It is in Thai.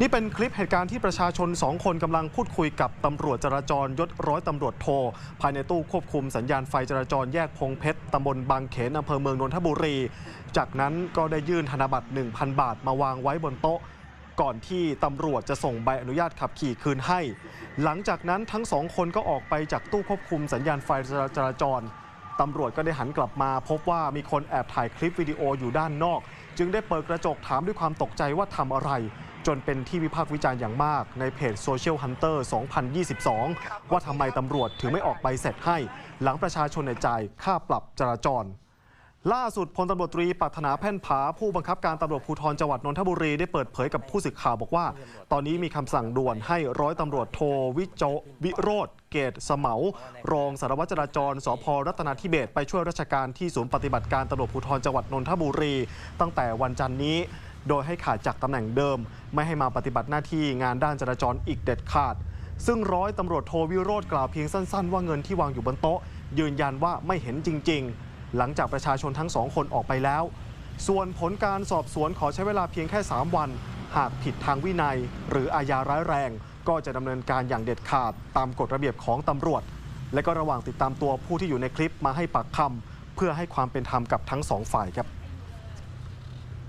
นี่เป็นคลิปเหตุการณ์ที่ประชาชนสองคนกำลังพูดคุยกับตำรวจจราจรยศร้อยตำรวจโท ภายในตู้ควบคุมสัญญาณไฟจราจรแยกพงเพชรตำบลบางเขนอำเภอเมืองนนทบุรี จากนั้นก็ได้ยื่นธนบัตร 1,000 บาทมาวางไว้บนโต๊ะ ก่อนที่ตำรวจจะส่งใบอนุญาตขับขี่คืนให้ หลังจากนั้นทั้งสองคนก็ออกไปจากตู้ควบคุมสัญญาณไฟจราจรตำรวจก็ได้หันกลับมาพบว่ามีคนแอบถ่ายคลิปวิดีโออยู่ด้านนอก จึงได้เปิดกระจกถามด้วยความตกใจว่าทำอะไร จนเป็นที่วิพากษ์วิจารณ์อย่างมากในเพจ Social Hunter 2022 ว่าทำไมตำรวจถึงไม่ออกใบเสร็จให้ หลังประชาชนในยจ่ายค่าปรับจราจร ล่าสุดพลตำรวจตรีปรารถนาแพ่นผา ผู้บังคับการตำรวจภูธรจังหวัดนนทบุรีได้เปิดเผยกับผู้สื่อข่าวบอกว่า ตอนนี้มีคำสั่งด่วนให้ร้อยตำรวจโทวิโจวิโรธเกตสเมา รองสารวัตรจราจร สพรัตนาธิเบศไปช่วยราชการที่ศูนย์ปฏิบัติการตำรวจภูธรจังหวัดนนทบุรี ตั้งแต่วันจันทร์นี้ โดยให้ขาดจากตำแหน่งเดิม ไม่ให้มาปฏิบัติหน้าที่งานด้านจราจรอีกเด็ดขาด ซึ่งร้อยตำรวจโทวิโรธกล่าวเพียงสั้นๆ ว่าเงินที่วางอยู่บนโต๊ะ ยืนยันว่าไม่เห็นจริง ๆ หลังจากประชาชนทั้งสองคนออกไปแล้ว ส่วนผลการสอบสวนขอใช้เวลาเพียงแค่ 3 วัน หากผิดทางวินัย หรืออาญาร้ายแรง ก็จะดำเนินการอย่างเด็ดขาดตามกฎระเบียบของตำรวจ และก็ระหว่างติดตามตัวผู้ที่อยู่ในคลิปมาให้ปากคำเพื่อให้ความเป็นธรรมกับทั้งสองฝ่ายครับ